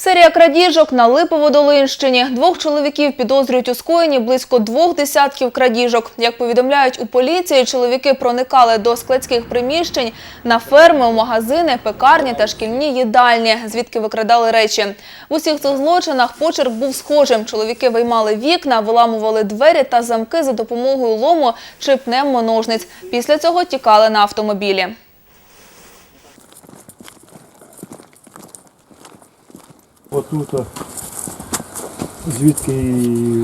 Серія крадіжок на Липово-Долинщині. Двох чоловіків підозрюють у скоєнні близько двох десятків крадіжок. Як повідомляють у поліції, чоловіки проникали до складських приміщень на ферми, у магазини, пекарні та шкільні їдальні, звідки викрадали речі. В усіх цих злочинах почерк був схожим. Чоловіки виймали вікна, виламували двері та замки за допомогою лому чи пневмоножниць. Після цього тікали на автомобілі. Отут звідки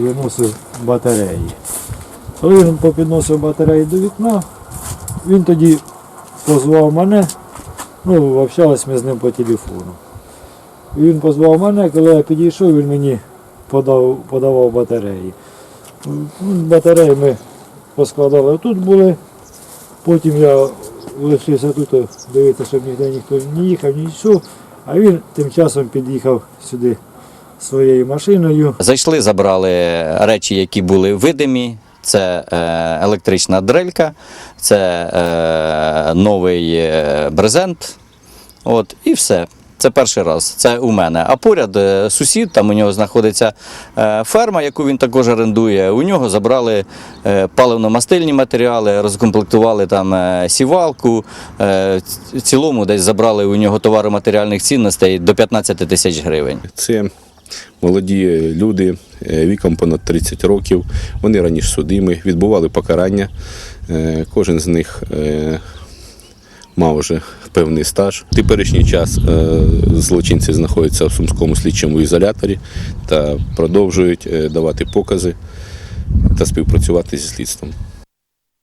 виносив батареї. Коли він попідносив батареї до вікна, він тоді позвав мене, ну, общались ми з ним по телефону. Він позвав мене, коли я підійшов, він мені подав, подавав батареї. Ну, Батареї ми поскладали тут були, потім я лишився тут дивитися, щоб ніде ніхто не їхав, ні йшов. А він тим часом під'їхав сюди своєю машиною. Зайшли, забрали речі, які були видимі. Це е, електрична дрелька, це е, новий е, брезент. От, і все. Це перший раз. Це у мене. А поряд е, сусід, там у нього знаходиться е, ферма, яку він також орендує. У нього забрали е, паливно-мастильні матеріали, розкомплектували там сівалку. В цілому десь забрали у нього товаро-матеріальних цінностей до 15 тисяч гривень. Це молоді люди віком понад 30 років. Вони раніше судимі, відбували покарання. Кожен з них мав вже певний стаж. В теперішній час е, злочинці знаходяться в Сумському слідчому ізоляторі та продовжують е, давати покази та співпрацювати зі слідством.